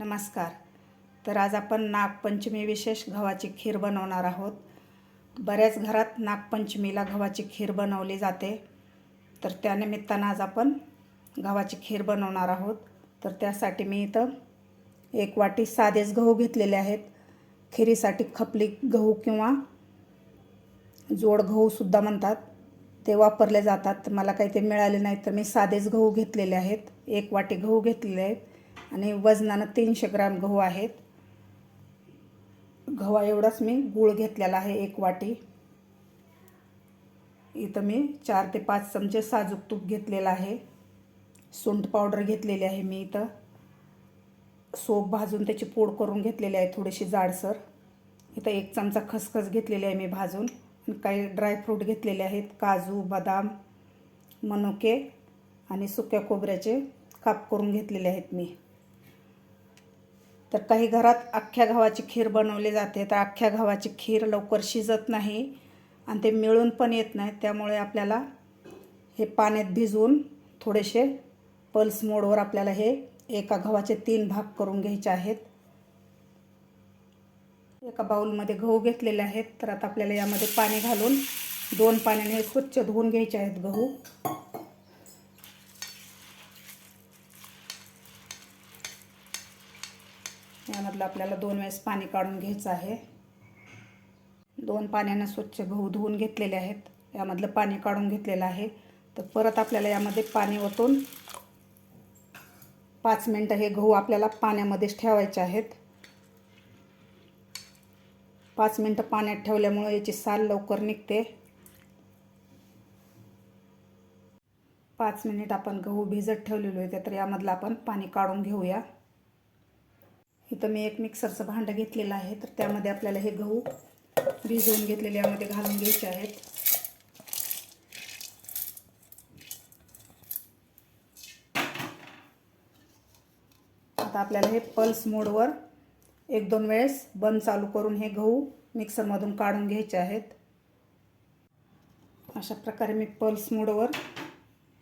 नमस्कार. तर आज आपण नागपंचमी विशेष गव्हाची खीर बनवणार आहोत. बऱ्याच घरात नागपंचमीला गव्हाची खीर बनवली जाते. तर त्यानिमित्तानं आज आपण गव्हाची खीर बनवणार आहोत. तर त्यासाठी मी इथं एक वाटी साधेच गहू घेतलेले आहेत. खिरीसाठी खपली गहू किंवा जोड गहूसुद्धा म्हणतात. ते वापरले जातात. मला काही ते मिळाले नाही तर मी साधेच गहू घेतलेले आहेत. एक वाटी गहू घेतलेले आहेत. आणि वजनानं तीनशे ग्रॅम गहू आहेत. गव्हा एवढाच मी गूळ घेतलेला आहे एक वाटी. इथं मी चार ते पाच चमचे साजूक तूप घेतलेलं आहे. सुंठ पावडर घेतलेली आहे मी इथं. सोप भाजून त्याची पूड करून घेतलेली आहे थोडीशी जाडसर. इथं एक चमचा खसखस घेतलेली आहे मी भाजून. आणि काही ड्रायफ्रूट घेतलेले आहेत काजू बदाम मनुके आणि सुक्या खोबऱ्याचे काप करून घेतलेले आहेत मी. तर काही घरात अख्ख्या गव्हाची खीर बनवली जाते. तर अख्ख्या गव्हाची खीर लवकर शिजत नाही आणि ते मिळून पण येत नाही. त्यामुळे आपल्याला हे पाण्यात भिजवून थोडेसे पल्स मोडवर आपल्याला हे एका गव्हाचे तीन भाग करून घ्यायचे आहेत. एका बाऊलमध्ये गहू घेतलेले आहेत. तर आता आपल्याला यामध्ये पाणी घालून दोन पाण्याने स्वच्छ धुवून घ्यायचे आहेत गहू. यामधलं आपल्याला दोन वेळेस पाणी काढून घ्यायचं आहे. दोन पाण्यानं स्वच्छ गहू धुवून घेतलेले आहेत. यामधलं पाणी काढून घेतलेलं आहे. तर परत आपल्याला यामध्ये पाणी ओतून पाच मिनटं हे गहू आपल्याला पाण्यामध्येच ठेवायचे आहेत. पाच मिनटं पाण्यात ठेवल्यामुळे याची साल लवकर निघते. पाच मिनिट आपण गहू भिजत ठेवलेलो आहे. तर यामधलं आपण पाणी काढून घेऊया. इथं मी एक मिक्सरचं भांडं घेतलेलं आहे तर त्यामध्ये आपल्याला हे गहू भिजवून घेतलेले यामध्ये घालून घ्यायचे आहेत. आता आपल्याला हे पल्स मोडवर एक दोन वेळेस बंद चालू करून हे गहू मिक्सरमधून काढून घ्यायचे आहेत. अशा प्रकारे मी पल्स मोडवर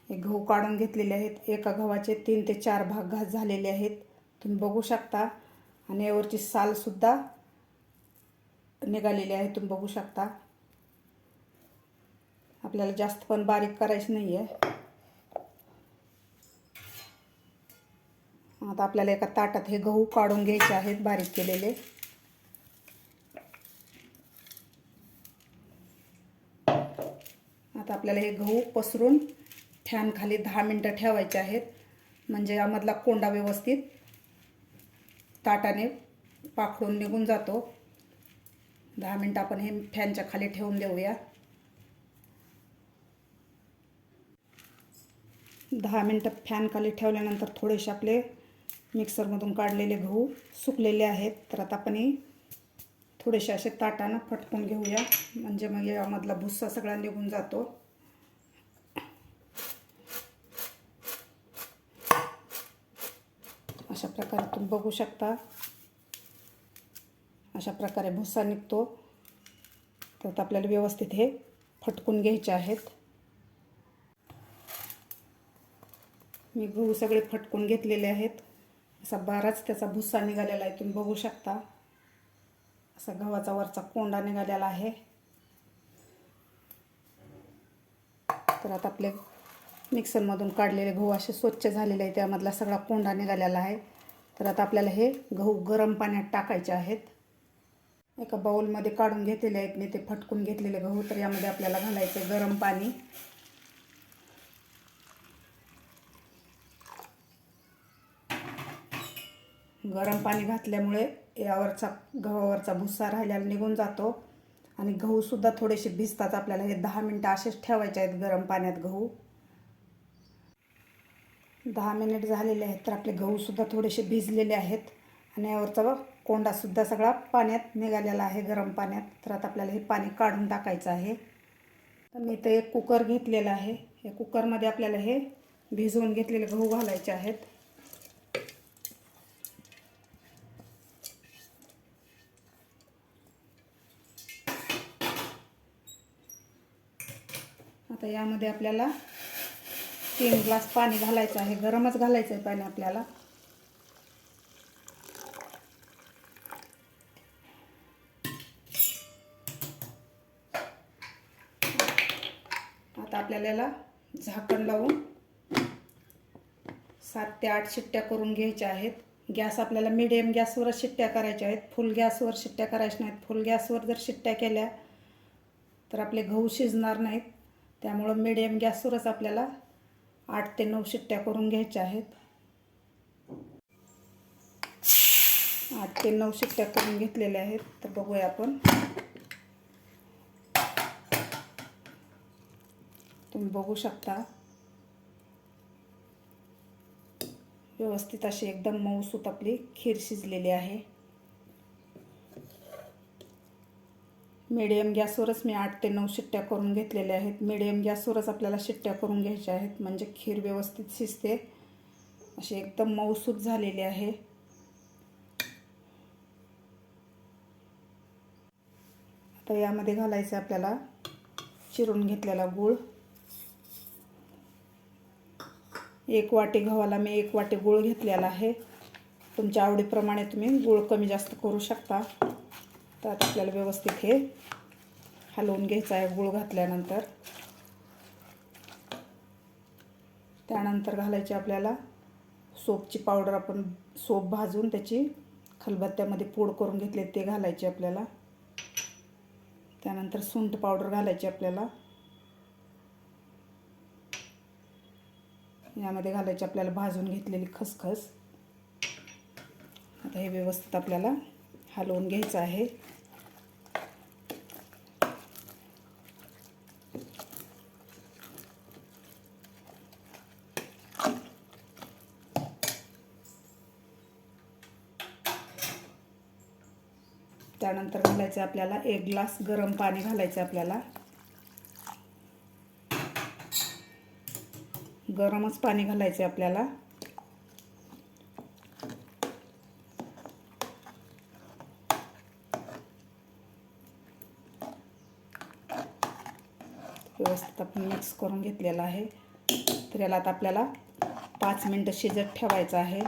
हे गहू काढून घेतलेले आहेत. एका गव्हाचे तीन ते चार भाग घास झालेले आहेत. तुम्ही बघू शकता आणि यावरची सालसुद्धा निघालेली आहे तुम्ही बघू शकता. आपल्याला जास्त पण बारीक करायची नाही आहे आता आपल्याला एका ताटात हे गहू काढून घ्यायचे आहेत बारीक केलेले. आता आपल्याला हे गहू पसरून फॅन खाली दहा मिनटं ठेवायचे आहेत. म्हणजे यामधला कोंडा व्यवस्थित ताटाने पाखडून निघून जातो. दहा मिनटं आपण हे फॅनच्या खाली ठेवून देऊया. दहा मिनटं फॅन खाली ठेवल्यानंतर थोडेसे आपले मिक्सरमधून काढलेले गहू सुकलेले आहेत. तर आता आपण थोडेसे असे ताटानं फटकून घेऊया. म्हणजे मग यामधला भुस्सा सगळा निघून जातो. अशा प्रकारे तुम्ही बघू शकता. अशा प्रकारे भुस्सा निघतो. तर आपल्याला व्यवस्थित हे फटकून घ्यायचे आहेत. मी गहू सगळे फटकून घेतलेले आहेत. असा बाराच त्याचा भुस्सा निघालेला आहे तुम्ही बघू शकता. असा गव्हाचा वरचा कोंडा निघालेला आहे. तर आता आपले मिक्सरमधून काढलेले गहू असे स्वच्छ झालेले आहे. त्यामधला सगळा कोंडा निघालेला आहे. तर आता आपल्याला हे गहू गरम पाण्यात टाकायचे आहेत. एका बाउलमध्ये काढून घेतलेले आहेत मी. ते फटकून घेतलेले गहू. तर यामध्ये आपल्याला घालायचं गरम पाणी. गरम पाणी घातल्यामुळे यावरचा गव्हावरचा भुस्सा राहिल्याला निघून जातो. आणि गहूसुद्धा थोडेसे भिजतात आपल्याला हे दहा मिनटं असेच ठेवायचे आहेत गरम पाण्यात गहू. दहा मिनिट झालेले आहेत तर आपले गहूसुद्धा थोडेसे भिजलेले आहेत. आणि यावरचा कोंडासुद्धा सगळा पाण्यात निघालेला आहे गरम पाण्यात. तर आता आपल्याला हे पाणी काढून टाकायचं आहे. तर मी इथं एक कुकर घेतलेलं आहे. या कुकरमध्ये आपल्याला हे भिजवून घेतलेले गहू घालायचे आहेत. आता यामध्ये आपल्याला तीन ग्लास पाणी घालायचं आहे. गरमच घालायचं आहे पाणी आपल्याला. आता आपल्याला याला झाकण लावून सात ते आठ शिट्ट्या करून घ्यायच्या आहेत. गॅस आपल्याला मिडियम गॅसवर शिट्ट्या करायच्या आहेत. फुल गॅसवर शिट्ट्या करायच्या नाहीत. फुल गॅसवर जर शिट्ट्या केल्या तर आपले गहू शिजणार नाहीत. त्यामुळं मिडियम गॅसवरच आपल्याला आठ ते नऊ शिट्ट्या करून घ्यायच्या आहेत. आठ ते नऊ शिट्ट्या करून घेतलेल्या आहेत. तर बघूया आपण. तुम्ही बघू शकता. व्यवस्थित अशी एकदम मऊसूत आपली खीर शिजलेली आहे. मीडियम गॅसवरच मी आठ ते नऊ शिट्ट्या करून घेतलेल्या आहेत. मीडियम गॅसवरच आपल्याला शिट्ट्या करून घ्यायच्या आहेत. म्हणजे खीर व्यवस्थित शिजते. अशी एकदम मऊसूत झालेली आहे. आता यामध्ये घालायचं आपल्याला चिरून घेतलेला गूळ. एक वाटी गव्हाला मी एक वाटी गूळ घेतलेला आहे. तुमच्या आवडीप्रमाणे तुम्ही गूळ कमी जास्त करू शकता. तर आता आपल्याला व्यवस्थित हे हलवून घ्यायचं आहे गूळ घातल्यानंतर. त्यानंतर घालायची आपल्याला सोपची पावडर आपण सोप भाजून त्याची खलबत्त्यामध्ये पूड करून घेतले ते घालायचे आपल्याला. त्यानंतर सुंठ पावडर घालायची आपल्याला. यामध्ये घालायची आपल्याला भाजून घेतलेली खसखस. आता हे व्यवस्थित आपल्याला हलवून घ्यायचं आहे त्यानंतर घालायचं आपल्याला. एक ग्लास गरम पाणी घालायचं आपल्याला. गरमच पाणी घालायचे आपल्याला. व्यवस्थित आपण मिक्स करून घेतलेला आहे. तर याला आता आपल्याला पाच मिनटं शिजत ठेवायचं आहे.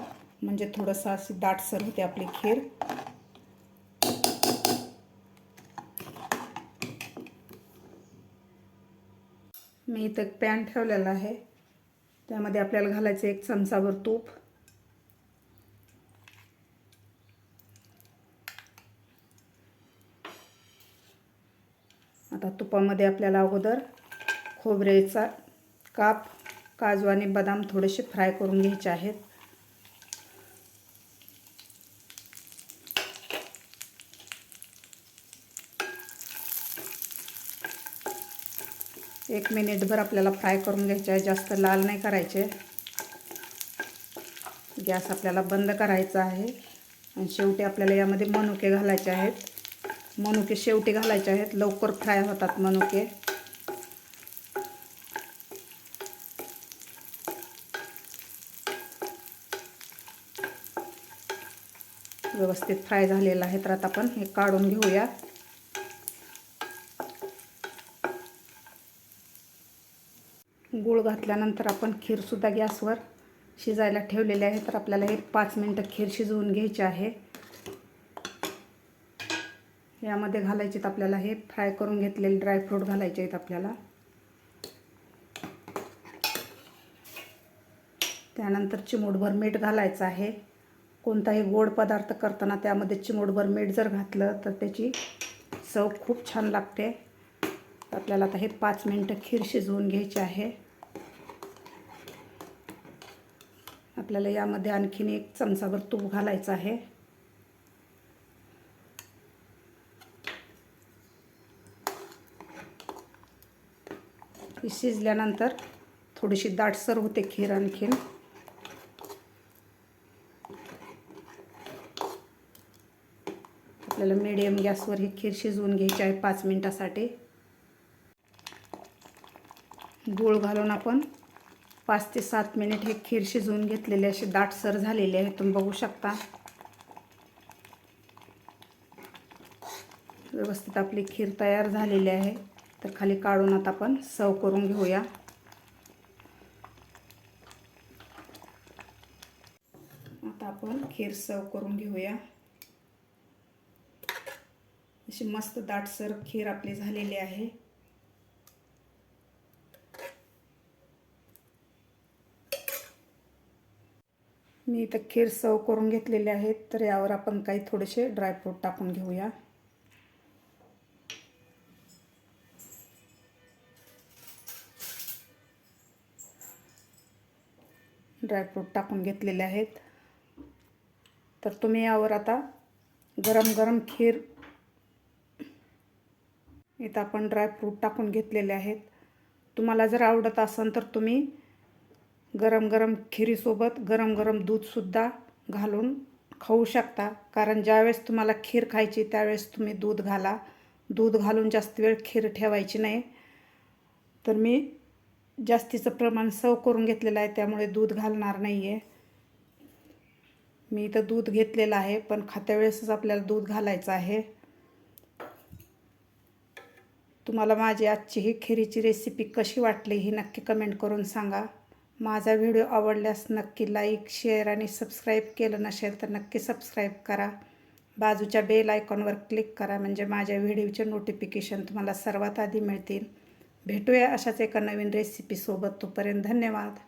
म्हणजे थोडंसं अशी दाटसर होते आपली खीर. मी इथं एक पॅन ठेवलेला आहे. त्यामध्ये आपल्याला घालायचं एक चमचाभर तूप. आता तुपामध्ये आपल्याला अगोदर खोबऱ्याचा काप काजू आणि बदाम थोडेसे फ्राय करून घ्यायचे आहेत. एक मिनिटभर आपल्याला फ्राय करून घ्यायचे आहे. जास्त लाल नाही करायचे. गॅस आपल्याला बंद करायचा आहे. आणि शेवटी आपल्याला यामध्ये मनुके घालायचे आहेत. मनुके शेवटी घालायचे आहेत. लवकर फ्राय होतात मनुके. व्यवस्थित फ्राय झालेलं आहे तर आता आपण हे काढून घेऊया. गूळ घातल्यानंतर आपण खीरसुद्धा गॅसवर शिजायला ठेवलेले आहे. तर आपल्याला हे पाच मिनटं खीर शिजवून घ्यायची आहे. यामध्ये घालायचे आपल्याला हे. फ्राय करून घेतलेले ड्रायफ्रूट घालायचे आहेत आपल्याला. त्यानंतर चिमूटभर मीठ घालायचं आहे. कोणताही गोड पदार्थ करताना त्यामध्ये चिमूटभर मीठ जर घातलं तर त्याची चव खूप छान लागते. आपल्याला आता हे पाच मिनटं खीर शिजवून घ्यायची आहे. आपल्याला यामध्ये आणखीन एक चमचाभर तूप घालायचं आहे. ही शिजल्यानंतर थोडीशी दाटसर होते खीर आणखीन. आपल्याला मिडियम गॅसवर ही खीर शिजवून घ्यायची आहे पाच मिनटासाठी. गूळ घालून आपण पाच ते सात मिनिट हे खीर शिजवून घेतलेले असे दाटसर झालेले आहे तुम्ही बघू शकता. व्यवस्थित आपली खीर तयार झालेली आहे. तर खाली काढून आता आपण सर्व करून घेऊया. आता आपण खीर सर्व करून घेऊया. अशी मस्त दाटसर खीर आपली झालेली आहे. मी इथं खीर सव करून घेतलेले आहेत तर यावर आपण काही थोडेसे ड्रायफ्रूट टाकून घेऊया. ड्रायफ्रूट टाकून घेतलेले आहेत. तर तुम्ही यावर आता गरम गरम खीर इथं आपण ड्रायफ्रूट टाकून घेतलेले आहेत. तुम्हाला जर आवडत असेल तर तुम्ही गरम गरम खिरीसोबत गरम गरम दूधसुद्धा घालून खाऊ शकता. कारण ज्यावेळेस तुम्हाला खीर खायची त्यावेळेस तुम्ही दूध घाला. दूध घालून जास्त वेळ खीर ठेवायची नाही. तर मी जास्तीचं प्रमाण सव करून घेतलेलं आहे त्यामुळे दूध घालणार नाही आहे मी इथं दूध घेतलेलं आहे पण खात्या वेळेसच आपल्याला दूध घालायचं आहे. तुम्हाला माझी आजची ही खिरीची रेसिपी कशी वाटली ही नक्की कमेंट करून सांगा. माझा व्हिडिओ आवडल्यास नक्की लाईक शेअर आणि सबस्क्राईब केलं नसेल तर नक्की सबस्क्राईब करा. बाजूच्या बेल आयकॉनवर क्लिक करा म्हणजे माझ्या व्हिडिओचे नोटिफिकेशन तुम्हाला सर्वात आधी मिळतील. भेटूया अशाच एका नवीन रेसिपीसोबत तोपर्यंत धन्यवाद.